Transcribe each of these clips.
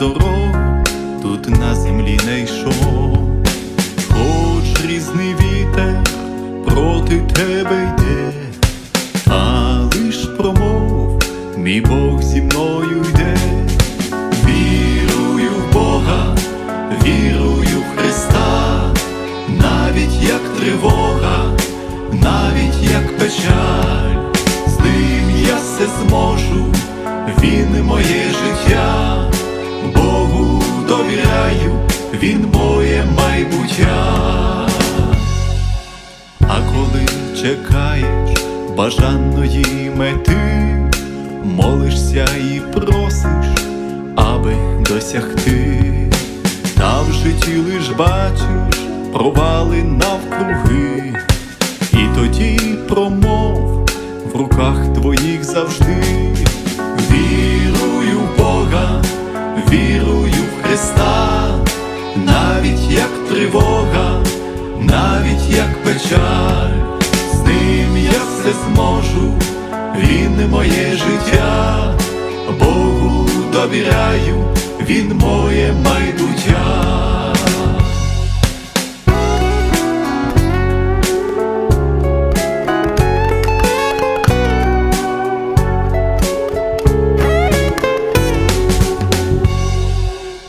дорог тут на землі не йшов, хоч різний вітер проти тебе йде, а лиш промов, мій Бог зі мною йде, вірую в Бога, вірую в Христа, навіть як тривога, навіть як печаль, з ним я все зможу, він моє життя. Чекаєш бажаної мети, молишся і просиш, аби досягти, та в житті лиш бачиш провали навкруги, і тоді промов в руках твоїх завжди. Вірую в Бога, вірую в Христа, навіть як тривога, навіть як печаль, все зможу, він моє життя, Богу довіряю, він моє майбуття.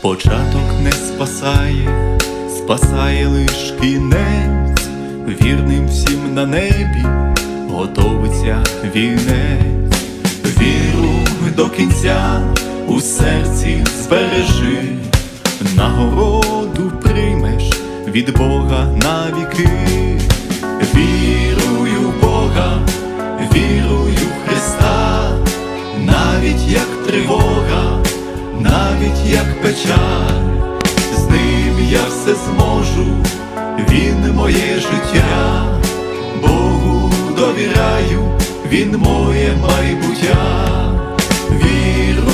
Початок не спасає, спасає лиш кінець, вірним всім на небі готовиться вінець, віру до кінця у серці збережи, нагороду приймеш від Бога на віки. Вірую в Бога, вірую в Христа, навіть як тривога, навіть як печаль, з ним я все зможу, він моє життя, довіраю, він моє майбуття. Віру